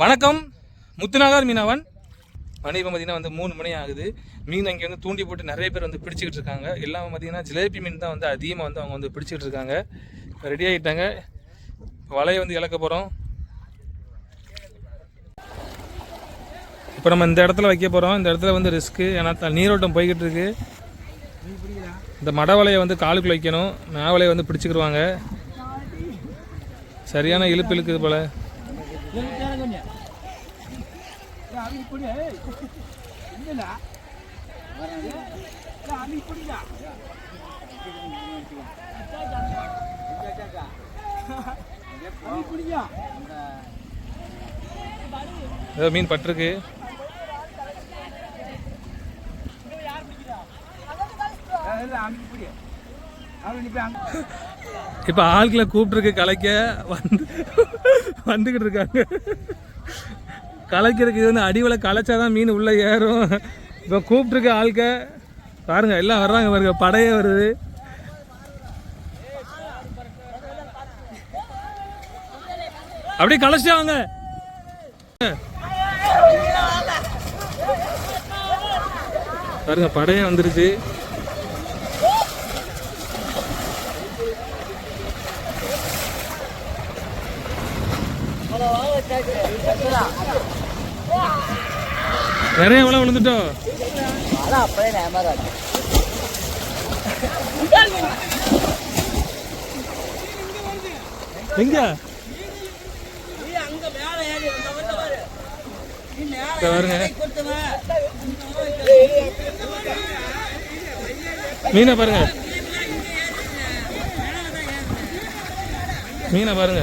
வணக்கம். முத்துநகர் மீனவன். மணி இப்போ பார்த்தீங்கன்னா வந்து மூணு மணி ஆகுது. மீன் அங்கே வந்து தூண்டி போட்டு நிறைய பேர் வந்து பிடிச்சிக்கிட்டு இருக்காங்க. எல்லாமே பார்த்தீங்கன்னா ஜிலேபி மீன் தான் வந்து அதிகமாக வந்து அவங்க வந்து பிடிச்சிக்கிட்டு இருக்காங்க. ரெடி ஆகிட்டாங்க வலையை வந்து இழக்க போகிறோம் இப்போ நம்ம இந்த இடத்துல வைக்க போகிறோம் இந்த இடத்துல வந்து ரிஸ்க்கு ஏன்னா நீரோட்டம் போய்கிட்டு இருக்கு. இந்த மட வலையை வந்து காலுக்குள்ள வைக்கணும். மேவலையை வந்து பிடிச்சிக்கிருவாங்க. சரியான இழுப்பு இழுக்குது போல். ஏதோ மீன் பட்டிருக்கு. இப்போ ஆட்களை கூப்பிட்டுருக்கு கலைக்க. வந்து வந்துக்கிட்டு இருக்காங்க. கலைக்கிறதுக்கு இது வந்து அடிவில் கலைச்சாதான் மீன் உள்ளே ஏறும். இப்போ கூப்பிட்டுருக்க ஆள்க பாருங்க எல்லாம் வர்றாங்க பாருங்க படையே வருது. அப்படியே கலைச்சிட்டு வாங்க. பாருங்க படையே வந்துருச்சு. நிறைய வளம் விழுந்துட்டோம்? எங்க? இங்க பாருங்க. மீனை பாருங்க. மீனை பாருங்க.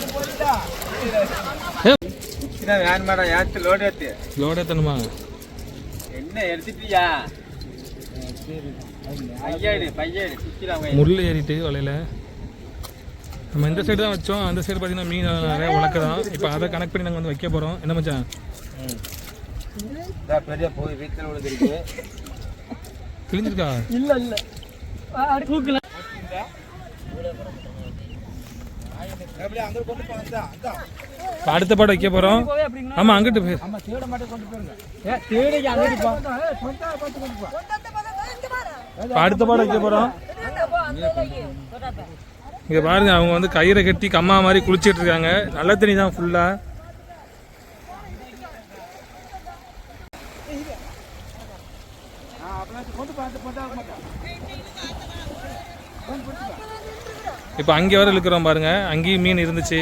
வேன் மேடம் ஏத்து லோடு ஏத்து. லோட எத்தணுமா என்ன எடுத்துட்டியா? பையாடு பையாடு சுத்திலாம் முள் ஏறிட்டு வலையில. நம்ம இந்த சைடு தான் வச்சோம். அந்த சைடு பார்த்தீங்கன்னா மீன் நிறைய உழக்க தான் இப்போ அதை கனெக்ட் பண்ணி நாங்கள் வந்து வைக்க போகிறோம் என்ன மச்சான்? பெரிய போய் வீட்டில் விழுந்துருக்கு. கிழிஞ்சிருக்கா இல்ல இல்ல. தூக்கல எப்படி அங்கே கொண்டு போனதா இப்போ அடுத்த பாடம் வைக்க போகிறோம் ஆமாம் அங்கிட்டு போய். ஆமா அடுத்த பாடம் வைக்க போகிறோம் இங்கே பாருங்க அவங்க வந்து கயிறை கட்டி கம்மா மாதிரி குளிச்சிட்டு இருக்காங்க. நல்ல தண்ணி தான் ஃபுல்லாக கொண்டு பார்த்து பார்த்தா இப்போ அங்கே வர இழுக்கிறோம் பாருங்க. அங்கேயும் மீன் இருந்துச்சு.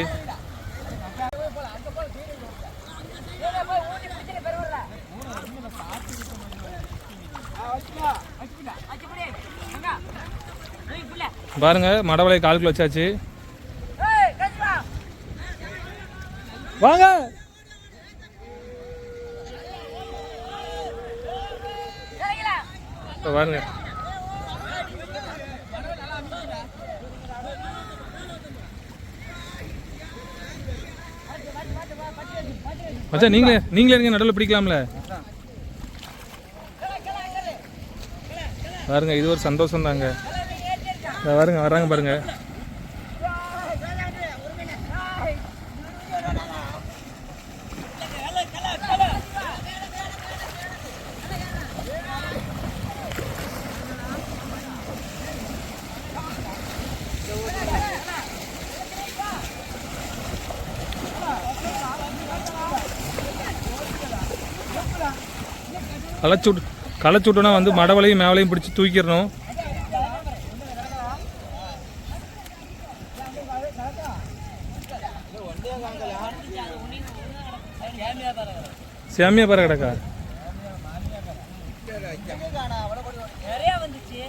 பாருங்க மடவளை கால்குள்ள வச்சாச்சு. வாங்க. பாருங்க. மச்சான் நீங்களே நீங்களே இருங்க நடுவில் பிடிக்கலாம்ல. பாருங்க இது ஒரு சந்தோஷம் தாங்க பாருங்க வர்றாங்க பாருங்க. களைச்சு களைச்சுட்டோன்னா வந்து மடவலையும் மேவலையும் பிடிச்சி தூக்கிடணும். சேமியா பாரு கிடக்கா? நிறைய வந்துச்சு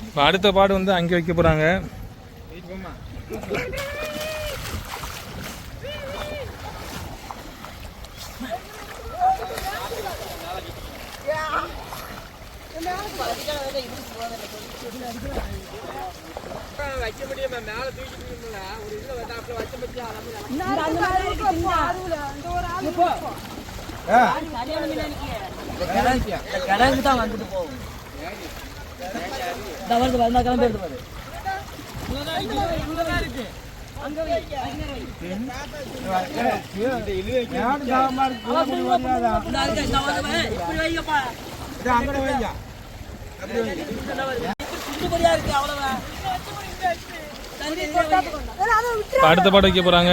இப்போ அடுத்த பாடு வந்து அங்கே வைக்க போகிறாங்க மேல கிடங்கு தான் வந்துட்டு போகும் வருது கிளம்பி வருது பாரு. இப்படி வைங்கப்பா. குண்டுபடியா இருக்கு, அவ்வளவுதான். தண்ணி இங்க வை. இப்போ அடுத்த பாடு வைக்க போகிறாங்க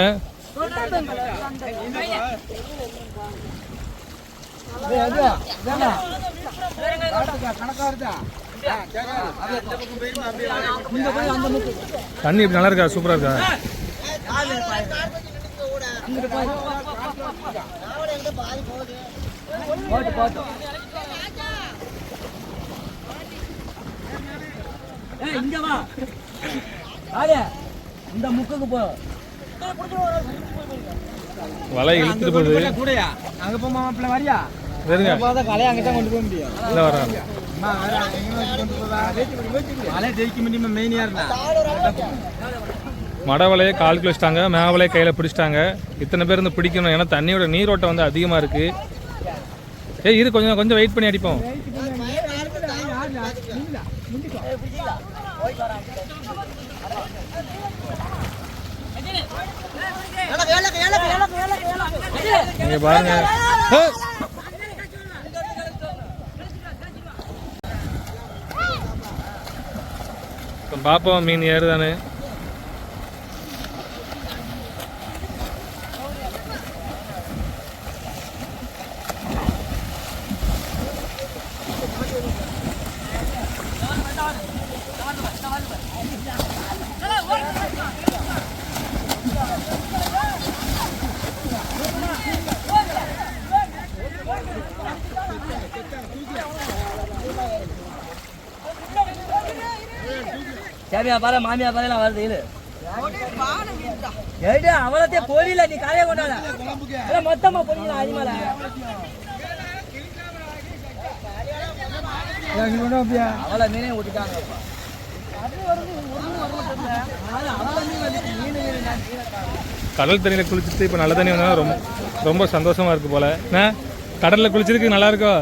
தண்ணி நல்லா இருக்கா? சூப்பராக இருக்கா? இங்க வா. இந்த முக்குக்கு போ. வலை இழுத்துட்டு போகுது. கூடயா? அங்க போமா மாப்பிள்ள வரியா? வருங்க கலையை அங்கதான் கொண்டு போக முடியும். இல்லை வராங்க அம்மா வர எங்க வச்சு கொண்டு போவா மலை ஜெயிக்க முடியுமா மெயினியா இருந்தா மட வலையை கால் வச்சிட்டாங்க மே வலையை கையில் பிடிச்சிட்டாங்க. இத்தனை பேர் வந்து பிடிக்கணும். ஏன்னா தண்ணியோட நீரோட்டம் வந்து அதிகமாக இருக்குது ஏய் இரு கொஞ்சம் கொஞ்சம் வெயிட் பண்ணி அடிப்போம். நீங்க பாருங்க. ஏ! பாப்போம் மீன் ஏறுதானு சேமியா பாரு மாமியா பாரு எல்லாம் வருது இரு. ஏடு அவளத்தே பொரியல நீ காலைய கொண்டாட மொத்தமா பொரியல அரிமல அவளை மீனே கடல் தண்ணியில் குளிச்சுட்டு இப்போ நல்ல தண்ணி வந்தால் ரொம்ப ரொம்ப சந்தோஷமா இருக்கு போல. என்ன? கடலில் குளிச்சதுக்கு நல்லா இருக்கோ?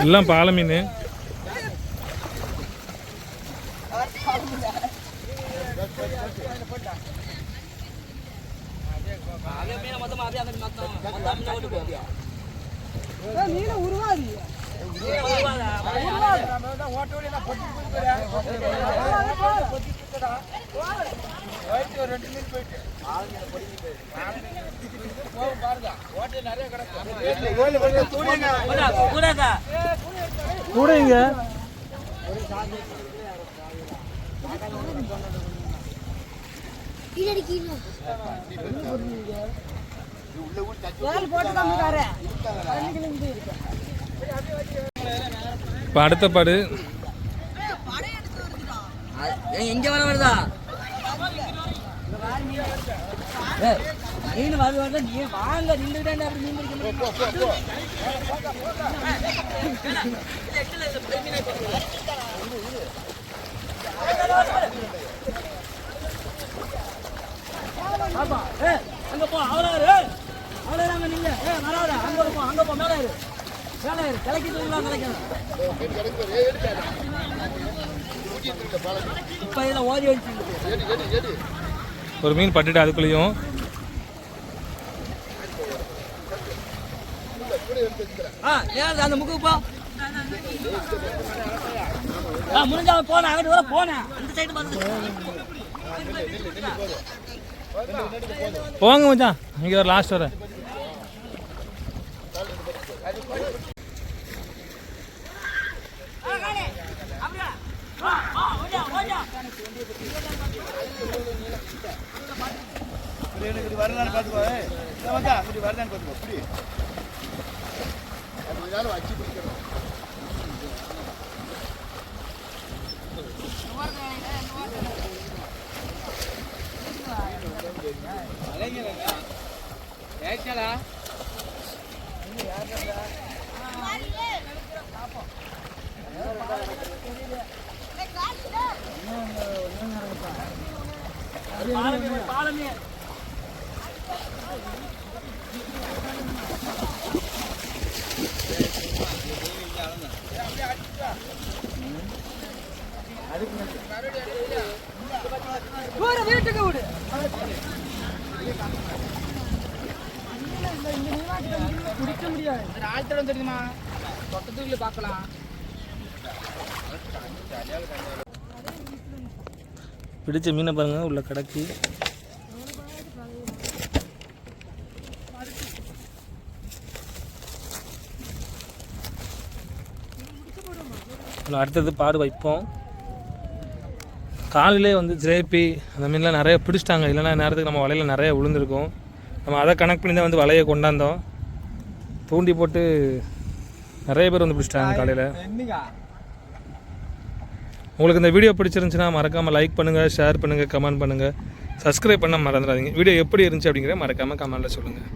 எல்லாம் பாலை மீன். உருவாது. மொத்தமா அப்படியே கூடங்க இப்போ அடுத்த பாடு. எங்க வர வருதா? ஏய், மீன் வருது வருது. நீ வாங்க நின்றுட்டே அப்படி மீன் பிடிக்க அங்க போ அவளாரு அவளாரு அங்க நில்லு. ஏ வராத அங்க போ அங்க போ மேல இரு ஒரு மீன் பட்டுட்டு அதுக்குள்ளேயும். அந்த முக்கு போ. ஆ முடிஞ்சா போனேன். அங்கிட்டு வர போனேன். அந்த சைடு போங்க மச்சான். இங்கே ஒரு லாஸ்ட் வர. இப்படி வரலான்னு பார்த்துக்கோ. வந்தா இப்படி வரலான்னு பார்த்துக்கோ. இப்படி. அதனால வச்சு பிடிக்கிறோம் ஏச்சலா? பாலமே பாலமே. ஒரு வீட்டுக்கு விடு. குடிக்க முடியாது ஆழ்த்தடம் தெரியுமா? தொட்டத்துக்குள்ள பார்க்கலாம். பிடிச்ச மீனை பாருங்க உள்ள கிடக்கு. இன்னும் அடுத்தது பாடு வைப்போம். காலையிலே வந்து ஜிலேபி அந்த மீன்லாம் நிறைய பிடிச்சிட்டாங்க. இல்லைன்னா நேரத்துக்கு நம்ம வலையில் நிறைய விழுந்திருக்கும். நம்ம அதை கனெக்ட் பண்ணி தான் வந்து வலையை கொண்டாந்தோம். தூண்டி போட்டு நிறைய பேர் வந்து பிடிச்சிட்டாங்க காலையில் உங்களுக்கு இந்த வீடியோ பிடிச்சிருந்துச்சுன்னா மறக்காமல் லைக் பண்ணுங்கள் ஷேர் பண்ணுங்கள் கமெண்ட் பண்ணுங்கள் சப்ஸ்கிரைப் பண்ண மறந்துடாதீங்க. வீடியோ எப்படி இருந்துச்சு அப்படிங்கிற மறக்காமல் கமெண்ட்டில் சொல்லுங்கள்